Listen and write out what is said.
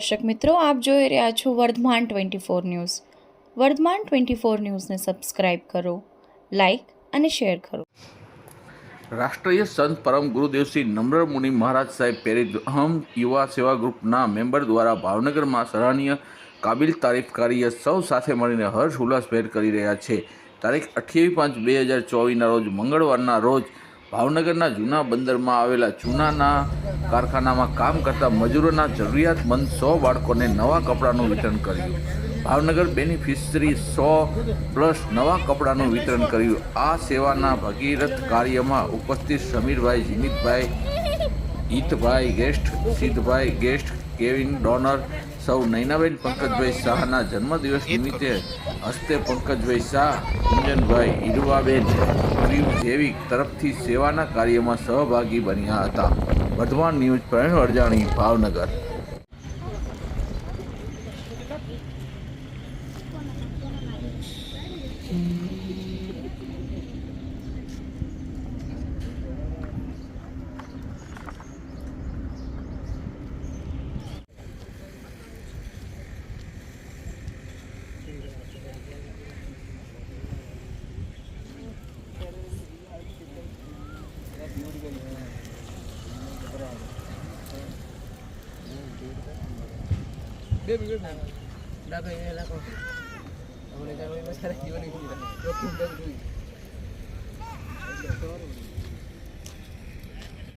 દર્શક મિત્રો, આપ જોઈ રહ્યા છો Vardhman twenty four news. Vardhman twenty four ન્યૂઝને સબસ્ક્રાઇબ કરો, લાઇક અને શેર કરો. રાષ્ટ્રીય સંત પરમ ગુરુદેવશ્રી નમ્ર મુનિ મહારાજ સાહેબ પ્રેરિત અહમ યુવા સેવા ગ્રુપના મેમ્બર દ્વારા ભાવનગરમાં સરાહનીય કાબિલ તારીફ કાર્ય સૌ સાથે મળીને હર્ષ ઉલ્લાસભેર કરી રહ્યા છે. તારીખ અઠ્યાવીસ પાંચ બે હજાર ચોવીસના રોજ મંગળવારના રોજ ભાવનગરના જૂના બંદરમાં આવેલા ચૂનાના કારખાનામાં કામ કરતા મજૂરોના જરૂરિયાતમંદ સો બાળકોને નવા કપડાનું વિતરણ કર્યું. ભાવનગર બેનિફિશરી સો પ્લસ નવા કપડાનું વિતરણ કર્યું. આ સેવાના ભગીરથ કાર્યમાં ઉપસ્થિત સમીરભાઈ, જીમિતભાઈ, હિતભાઈ, ગેસ્ટ, સિદ્ધભાઈ, ગેસ્ટ કેવિન ડોનર સૌ નૈનાબેન પંકજભાઈ શાહના જન્મદિવસ નિમિત્તે હસ્તે પંકજભાઈ શાહ કુંજનભાઈ ઈરવાબેન જેવી તરફથી સેવાના કાર્યમાં સહભાગી બન્યા હતા. વર્ધમાન ન્યૂઝ પ્રવીણ વરજાણી, ભાવનગર. দাবে এলাকা জীবনে